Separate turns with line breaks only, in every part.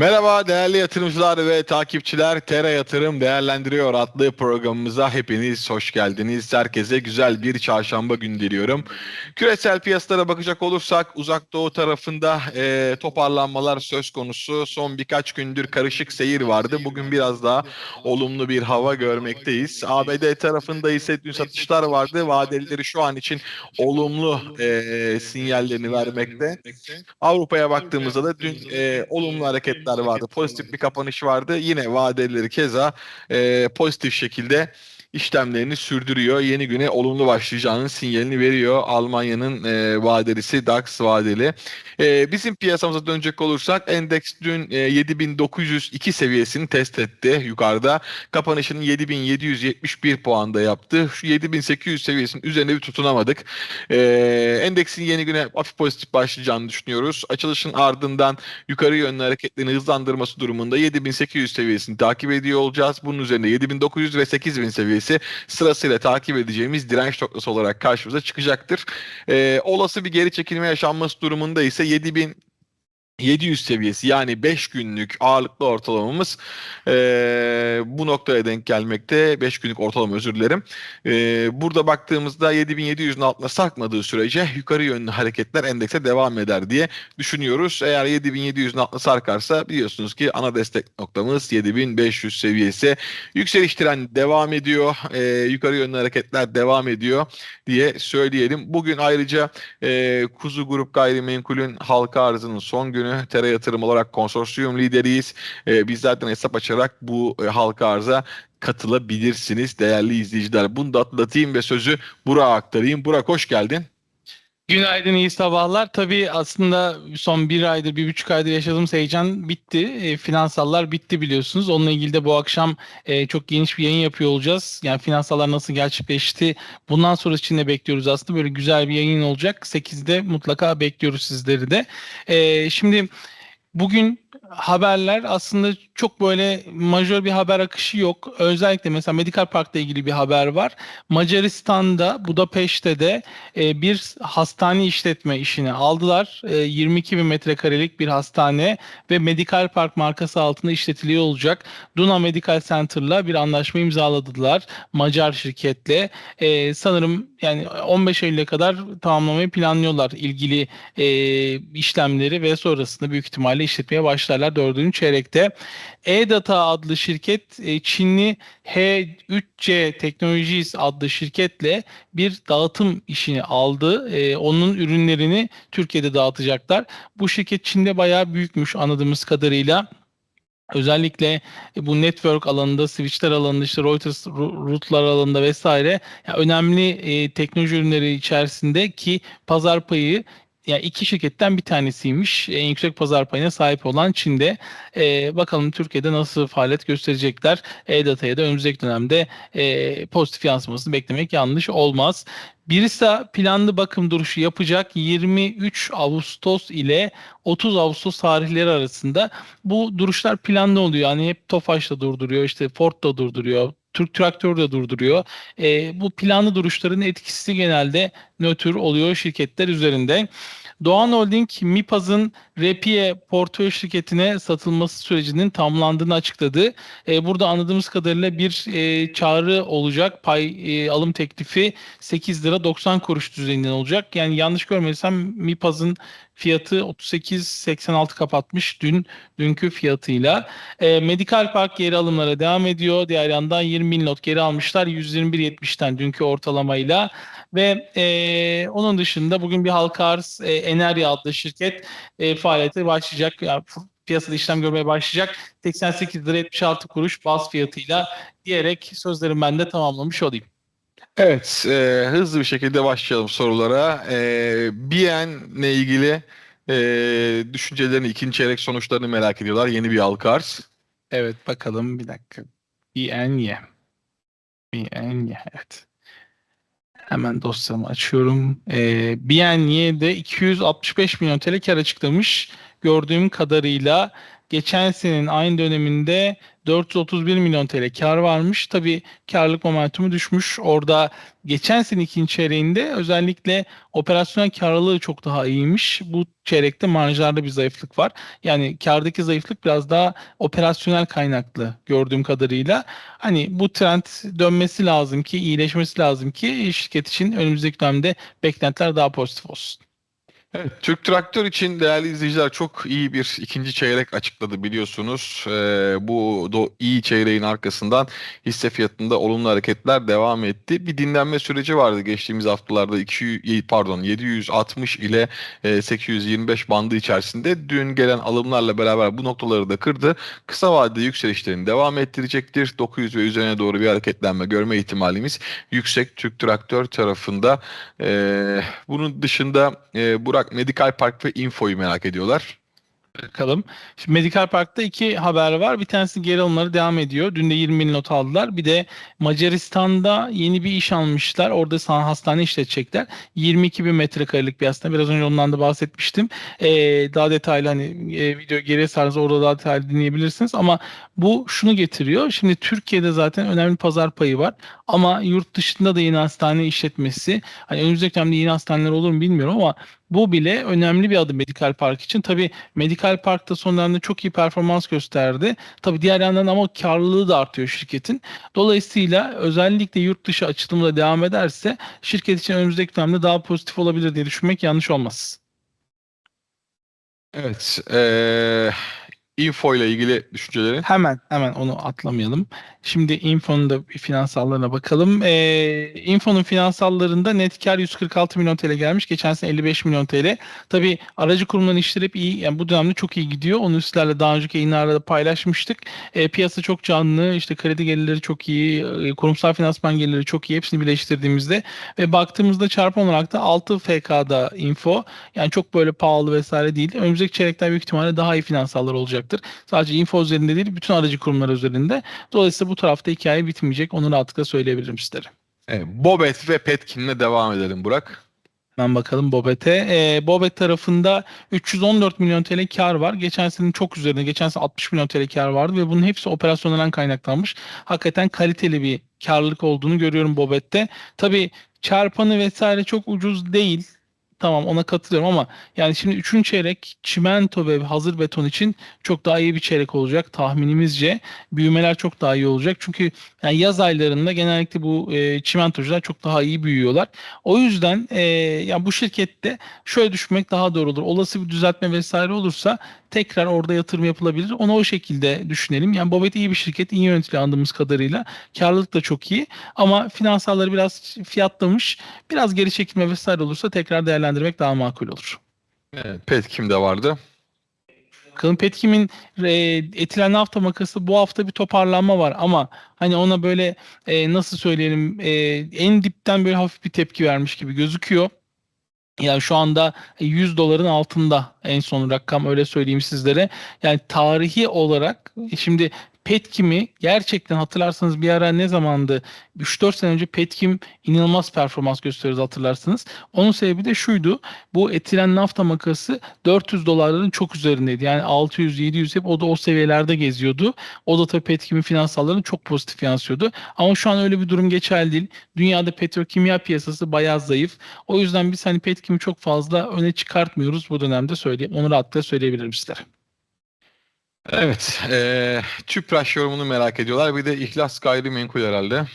Merhaba değerli yatırımcılar ve takipçiler. Tera Yatırım Değerlendiriyor adlı programımıza hepiniz hoş geldiniz. Herkese güzel bir çarşamba günü diliyorum. Küresel piyasalara bakacak olursak uzak doğu tarafında e, toparlanmalar söz konusu. Son birkaç gündür karışık seyir vardı. Bugün biraz daha olumlu bir hava görmekteyiz. ABD tarafında ise dün satışlar vardı. Vadelileri şu an için olumlu e, sinyallerini vermekte. Avrupa'ya baktığımızda da dün e, olumlu hareketler vardı. Pozitif bir kapanış vardı. Yine vadeleri keza e, pozitif şekilde işlemlerini sürdürüyor. Yeni güne olumlu başlayacağının sinyalini veriyor. Almanya'nın e, vadelisi DAX vadeli. E, bizim piyasamıza dönecek olursak endeks dün e, 7902 seviyesini test etti yukarıda. Kapanışını 7771 puanda yaptı. Şu 7800 seviyesinin üzerine bir tutunamadık. E, endeksin yeni güne hafif pozitif başlayacağını düşünüyoruz. Açılışın ardından yukarı yönlü hareketlerini hızlandırması durumunda 7800 seviyesini takip ediyor olacağız. Bunun üzerine 7900 ve 8000 seviyesi sırasıyla takip edeceğimiz direnç noktası olarak karşımıza çıkacaktır. Ee, olası bir geri çekilme yaşanması durumunda ise 7000 700 seviyesi yani 5 günlük ağırlıklı ortalamamız e, bu noktaya denk gelmekte. 5 günlük ortalama özür dilerim. E, burada baktığımızda 7700'ün altına sarkmadığı sürece yukarı yönlü hareketler endekse devam eder diye düşünüyoruz. Eğer 7700'ün altına sarkarsa biliyorsunuz ki ana destek noktamız 7500 seviyesi. Yükseliş trendi devam ediyor. E, yukarı yönlü hareketler devam ediyor diye söyleyelim. Bugün ayrıca e, Kuzu Grup Gayrimenkul'ün halka arzının son günü Tera Yatırım olarak konsorsiyum lideriyiz. E, bizlerden hesap açarak bu e, halka arza katılabilirsiniz değerli izleyiciler. Bunu da atlatayım ve sözü Burak'a aktarayım. Burak hoş geldin.
Günaydın, iyi sabahlar. Tabii aslında son bir aydır, bir buçuk aydır yaşadığımız heyecan bitti. E, finansallar bitti biliyorsunuz. Onunla ilgili de bu akşam e, çok geniş bir yayın yapıyor olacağız. Yani finansallar nasıl gerçekleşti, bundan sonra için de bekliyoruz aslında. Böyle güzel bir yayın olacak. 8'de mutlaka bekliyoruz sizleri de. E, şimdi bugün haberler aslında çok böyle majör bir haber akışı yok. Özellikle mesela Medical Park'la ilgili bir haber var. Macaristan'da, Budapeşte de e, bir hastane işletme işini aldılar. E, 22 bin metrekarelik bir hastane ve Medical Park markası altında işletiliyor olacak. Duna Medical Center'la bir anlaşma imzaladılar. Macar şirketle. E, sanırım yani 15 Eylül'e kadar tamamlamayı planlıyorlar ilgili e, işlemleri ve sonrasında büyük ihtimalle işletmeye başlarlar 4. çeyrekte. E-Data adlı şirket e, Çinli H3C Technologies adlı şirketle bir dağıtım işini aldı. E, onun ürünlerini Türkiye'de dağıtacaklar. Bu şirket Çin'de bayağı büyükmüş anladığımız kadarıyla. Özellikle bu network alanında, switchler alanında, işte Reuters rootlar alanında vesaire yani önemli e, teknoloji ürünleri içerisinde ki pazar payı yani iki şirketten bir tanesiymiş. En yüksek pazar payına sahip olan Çin'de. Ee, bakalım Türkiye'de nasıl faaliyet gösterecekler. E-Data'ya da önümüzdeki dönemde e, pozitif yansımasını beklemek yanlış olmaz. Birisa planlı bakım duruşu yapacak 23 Ağustos ile 30 Ağustos tarihleri arasında. Bu duruşlar planlı oluyor. Yani hep Tofaş da durduruyor, işte Ford da durduruyor, Türk Traktör de durduruyor. E, bu planlı duruşların etkisi genelde nötr oluyor şirketler üzerinde. Doğan Holding, MIPAZ'ın Repie portföy şirketine satılması sürecinin tamamlandığını açıkladı. E, burada anladığımız kadarıyla bir e, çağrı olacak. Pay e, alım teklifi 8 lira 90 kuruş düzeyinden olacak. Yani yanlış görmediysem MIPAZ'ın fiyatı 38.86 kapatmış dün dünkü fiyatıyla. E, Medical Park geri alımlara devam ediyor. Diğer yandan 20 bin lot geri almışlar 121.70'ten dünkü ortalamayla ve e, onun dışında bugün bir halka arz e, Enerji adlı şirket e, faaliyete başlayacak. Yani piyasada işlem görmeye başlayacak. 88 lira 76 kuruş baz fiyatıyla diyerek sözlerimi ben de tamamlamış olayım.
Evet, e, hızlı bir şekilde başlayalım sorulara. E, BN'le ilgili e, düşüncelerini, ikinci çeyrek sonuçlarını merak ediyorlar. Yeni bir halka arz.
Evet bakalım bir dakika. BNY. BNY evet. Hemen dosyamı açıyorum. Ee, BNY'de 265 milyon TL kar açıklamış. Gördüğüm kadarıyla geçen senenin aynı döneminde 431 milyon TL kar varmış. Tabii karlılık momentumu düşmüş. Orada geçen sene ikinci çeyreğinde özellikle operasyonel karlılığı çok daha iyiymiş. Bu çeyrekte marjlarda bir zayıflık var. Yani kardaki zayıflık biraz daha operasyonel kaynaklı gördüğüm kadarıyla. Hani bu trend dönmesi lazım ki, iyileşmesi lazım ki şirket için önümüzdeki dönemde beklentiler daha pozitif olsun.
Evet, Türk Traktör için değerli izleyiciler çok iyi bir ikinci çeyrek açıkladı biliyorsunuz. Ee, bu do, iyi çeyreğin arkasından hisse fiyatında olumlu hareketler devam etti. Bir dinlenme süreci vardı geçtiğimiz haftalarda 200 pardon 760 ile e, 825 bandı içerisinde. Dün gelen alımlarla beraber bu noktaları da kırdı. Kısa vadede yükselişlerini devam ettirecektir. 900 ve üzerine doğru bir hareketlenme görme ihtimalimiz yüksek Türk Traktör tarafında. Ee, bunun dışında e, Burak Medical Park ve Info'yu merak ediyorlar.
Bakalım. Şimdi Medical Park'ta iki haber var. Bir tanesi geri alımları devam ediyor. Dün de 20 bin not aldılar. Bir de Macaristan'da yeni bir iş almışlar. Orada sana hastane işletecekler. 22 bin metrekarelik bir hastane. Biraz önce ondan da bahsetmiştim. Ee, daha detaylı hani e, video geriye sarınız orada daha detaylı dinleyebilirsiniz. Ama bu şunu getiriyor. Şimdi Türkiye'de zaten önemli pazar payı var. Ama yurt dışında da yeni hastane işletmesi. Hani önümüzdeki dönemde yeni hastaneler olur mu bilmiyorum ama bu bile önemli bir adım Medical Park için. Tabii Medical Park'ta son dönemde çok iyi performans gösterdi. Tabii diğer yandan ama karlılığı da artıyor şirketin. Dolayısıyla özellikle yurt dışı açılımı da devam ederse şirket için önümüzdeki dönemde daha pozitif olabilir diye düşünmek yanlış olmaz.
Evet. Ee, Info ile ilgili düşüncelerin.
Hemen hemen onu atlamayalım. Şimdi Info'nun da finansallarına bakalım. Ee, Info'nun finansallarında net kar 146 milyon TL gelmiş. Geçen sene 55 milyon TL. Tabii aracı kurumların işleri hep iyi. Yani bu dönemde çok iyi gidiyor. Onu sizlerle daha önceki yayınlarda da paylaşmıştık. Ee, piyasa çok canlı. İşte kredi gelirleri çok iyi. e, Kurumsal finansman gelirleri çok iyi. Hepsini birleştirdiğimizde ve baktığımızda çarpı olarak da 6 FK'da Info. Yani çok böyle pahalı vesaire değil. Önümüzdeki çeyrekler büyük ihtimalle daha iyi finansallar olacaktır. Sadece Info üzerinde değil, bütün aracı kurumlar üzerinde. Dolayısıyla bu tarafta hikaye bitmeyecek. Onu rahatlıkla söyleyebilirim sizlere.
Evet, Bobet ve Petkin'le devam edelim Burak.
Hemen bakalım Bobet'e. Ee, Bobet tarafında 314 milyon TL kar var. Geçen senenin çok üzerinde. Geçen sene 60 milyon TL kar vardı ve bunun hepsi operasyonelden kaynaklanmış. Hakikaten kaliteli bir karlılık olduğunu görüyorum Bobet'te. Tabii çarpanı vesaire çok ucuz değil. Tamam ona katılıyorum ama yani şimdi 3. çeyrek çimento ve hazır beton için çok daha iyi bir çeyrek olacak tahminimizce. Büyümeler çok daha iyi olacak. Çünkü yani yaz aylarında genellikle bu e, çimentocular çok daha iyi büyüyorlar. O yüzden e, ya bu şirkette şöyle düşünmek daha doğru olur. Olası bir düzeltme vesaire olursa tekrar orada yatırım yapılabilir. Onu o şekilde düşünelim. Yani Bobet iyi bir şirket, iyi yönetiliyor andığımız kadarıyla. Karlılık da çok iyi ama finansalları biraz fiyatlamış. Biraz geri çekilme vesaire olursa tekrar değerlendirmek daha makul olur.
Evet, Petkim de vardı.
Bakalım Petkim'in e, etilen hafta makası bu hafta bir toparlanma var ama hani ona böyle e, nasıl söyleyelim e, en dipten böyle hafif bir tepki vermiş gibi gözüküyor. Yani şu anda 100 doların altında en son rakam öyle söyleyeyim sizlere. Yani tarihi olarak şimdi Petkim'i gerçekten hatırlarsanız bir ara ne zamandı? 3-4 sene önce Petkim inanılmaz performans gösteriyordu hatırlarsınız. Onun sebebi de şuydu. Bu etilen nafta makası 400 dolarların çok üzerindeydi. Yani 600-700 hep o da o seviyelerde geziyordu. O da tabii Petkim'in finansallarını çok pozitif yansıyordu. Ama şu an öyle bir durum geçerli değil. Dünyada petrokimya piyasası bayağı zayıf. O yüzden biz hani Petkim'i çok fazla öne çıkartmıyoruz bu dönemde söyleyeyim. Onu rahatlıkla söyleyebilirim sizlere.
Evet. E, Tüpraş yorumunu merak ediyorlar. Bir de İhlas Gayrimenkul herhalde.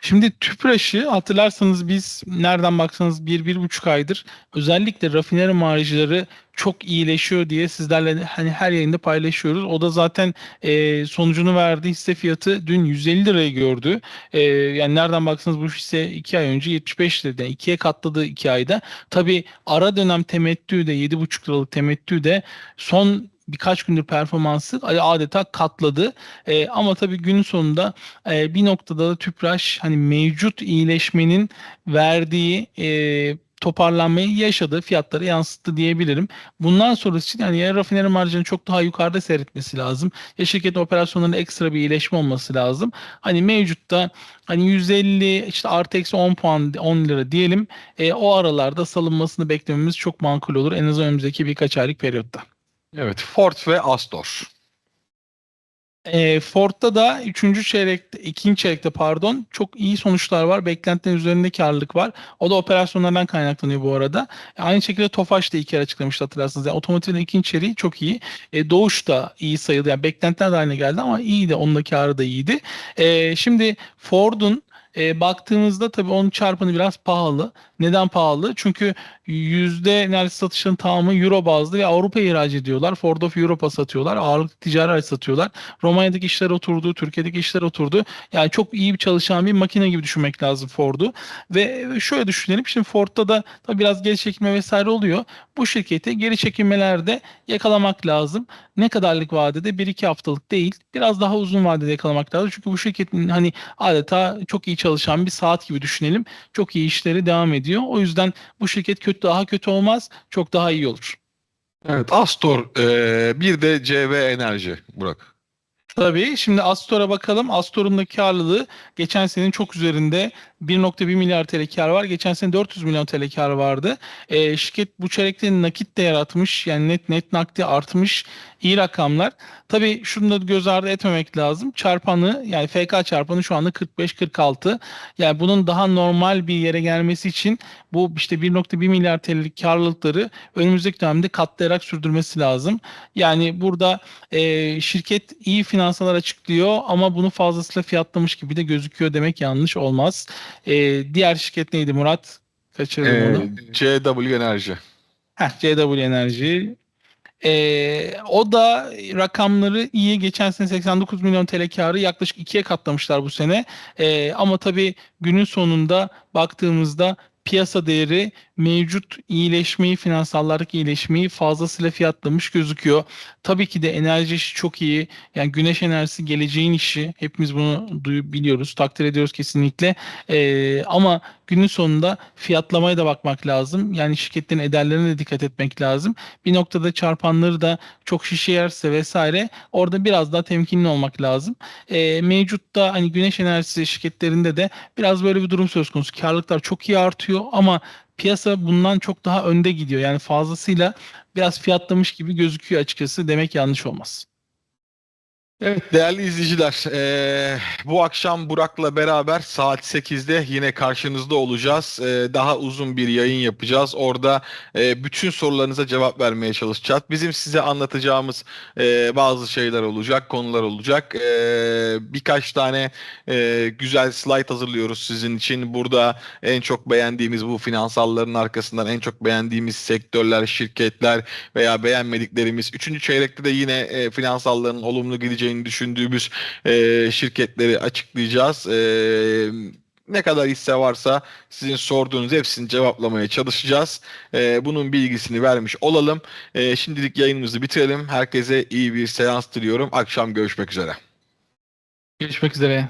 Şimdi Tüpraş'ı hatırlarsanız biz nereden baksanız bir, bir buçuk aydır özellikle rafineri marjları çok iyileşiyor diye sizlerle hani her yayında paylaşıyoruz. O da zaten e, sonucunu verdi. Hisse fiyatı dün 150 lirayı gördü. E, yani nereden baksanız bu hisse 2 ay önce 75 liraydı. Yani ikiye katladı 2 ayda. Tabii ara dönem temettü de 7,5 liralık temettü de son birkaç gündür performansı adeta katladı. E, ama tabii günün sonunda e, bir noktada da Tüpraş hani mevcut iyileşmenin verdiği e, toparlanmayı yaşadı, fiyatları yansıttı diyebilirim. Bundan sonrası için yani ya rafineri marjını çok daha yukarıda seyretmesi lazım. Ya şirketin operasyonlarında ekstra bir iyileşme olması lazım. Hani mevcutta hani 150 işte artı eksi 10 puan 10 lira diyelim. E, o aralarda salınmasını beklememiz çok makul olur. En azından önümüzdeki birkaç aylık periyotta.
Evet Ford ve Astor.
E, Ford'da da 3. çeyrekte, 2. çeyrekte pardon çok iyi sonuçlar var. Beklentilerin üzerinde karlılık var. O da operasyonlardan kaynaklanıyor bu arada. E, aynı şekilde Tofaş da iyi kere açıklamıştı hatırlarsınız. Yani otomotivin ikinci çeyreği çok iyi. E, Doğuş da iyi sayıldı. Yani beklentiler de aynı geldi ama iyiydi. Onun da karı da iyiydi. E, şimdi Ford'un e, baktığımızda tabii onun çarpanı biraz pahalı. Neden pahalı? Çünkü yüzde neredeyse satışların tamamı euro bazlı ve Avrupa'ya ihraç ediyorlar. Ford of Europa satıyorlar. Ağırlıklı ticari araç satıyorlar. Romanya'daki işler oturdu, Türkiye'deki işler oturdu. Yani çok iyi bir çalışan bir makine gibi düşünmek lazım Ford'u. Ve şöyle düşünelim. Şimdi Ford'da da tabii biraz geri çekilme vesaire oluyor. Bu şirketi geri çekilmelerde yakalamak lazım. Ne kadarlık vadede? 1-2 haftalık değil. Biraz daha uzun vadede yakalamak lazım. Çünkü bu şirketin hani adeta çok iyi çalışan bir saat gibi düşünelim. Çok iyi işleri devam ediyor. O yüzden bu şirket kötü daha kötü olmaz. Çok daha iyi olur.
Evet Astor e, bir de CV Enerji Burak.
Tabii. Şimdi Astor'a bakalım. Astor'un da karlılığı geçen senenin çok üzerinde 1.1 milyar TL kar var. Geçen sene 400 milyon TL kar vardı. E, şirket bu çeyrekte nakit de yaratmış. Yani net net nakdi artmış. İyi rakamlar. Tabii şunu da göz ardı etmemek lazım. Çarpanı yani FK çarpanı şu anda 45-46. Yani bunun daha normal bir yere gelmesi için bu işte 1.1 milyar TL'lik karlılıkları önümüzdeki dönemde katlayarak sürdürmesi lazım. Yani burada e, şirket iyi finansalar açıklıyor ama bunu fazlasıyla fiyatlamış gibi de gözüküyor demek yanlış olmaz. E, diğer şirket neydi Murat? Kaçırdım
E,
onu.
CW Enerji.
Heh, CW Enerji. Ee, o da rakamları iyi. Geçen sene 89 milyon TL karı yaklaşık ikiye katlamışlar bu sene. Ee, ama tabii günün sonunda baktığımızda piyasa değeri mevcut iyileşmeyi, finansallardaki iyileşmeyi fazlasıyla fiyatlamış gözüküyor. Tabii ki de enerji işi çok iyi. Yani güneş enerjisi geleceğin işi. Hepimiz bunu duyu- biliyoruz, takdir ediyoruz kesinlikle. Ee, ama günün sonunda fiyatlamaya da bakmak lazım. Yani şirketlerin ederlerine de dikkat etmek lazım. Bir noktada çarpanları da çok şişe vesaire orada biraz daha temkinli olmak lazım. Ee, mevcutta hani güneş enerjisi şirketlerinde de biraz böyle bir durum söz konusu. Karlılıklar çok iyi artıyor ama piyasa bundan çok daha önde gidiyor. Yani fazlasıyla biraz fiyatlamış gibi gözüküyor açıkçası. Demek yanlış olmaz.
Evet değerli izleyiciler eee, bu akşam Burak'la beraber saat 8'de yine karşınızda olacağız. Eee, daha uzun bir yayın yapacağız. Orada eee, bütün sorularınıza cevap vermeye çalışacağız. Bizim size anlatacağımız eee, bazı şeyler olacak, konular olacak. Eee, birkaç tane eee, güzel slide hazırlıyoruz sizin için. Burada en çok beğendiğimiz bu finansalların arkasından en çok beğendiğimiz sektörler, şirketler veya beğenmediklerimiz. Üçüncü çeyrekte de yine e, finansalların olumlu gideceğini düşündüğümüz e, şirketleri açıklayacağız. E, ne kadar hisse varsa sizin sorduğunuz hepsini cevaplamaya çalışacağız. E, bunun bilgisini vermiş olalım. E, şimdilik yayınımızı bitirelim. Herkese iyi bir seans diliyorum. Akşam görüşmek üzere.
Görüşmek üzere.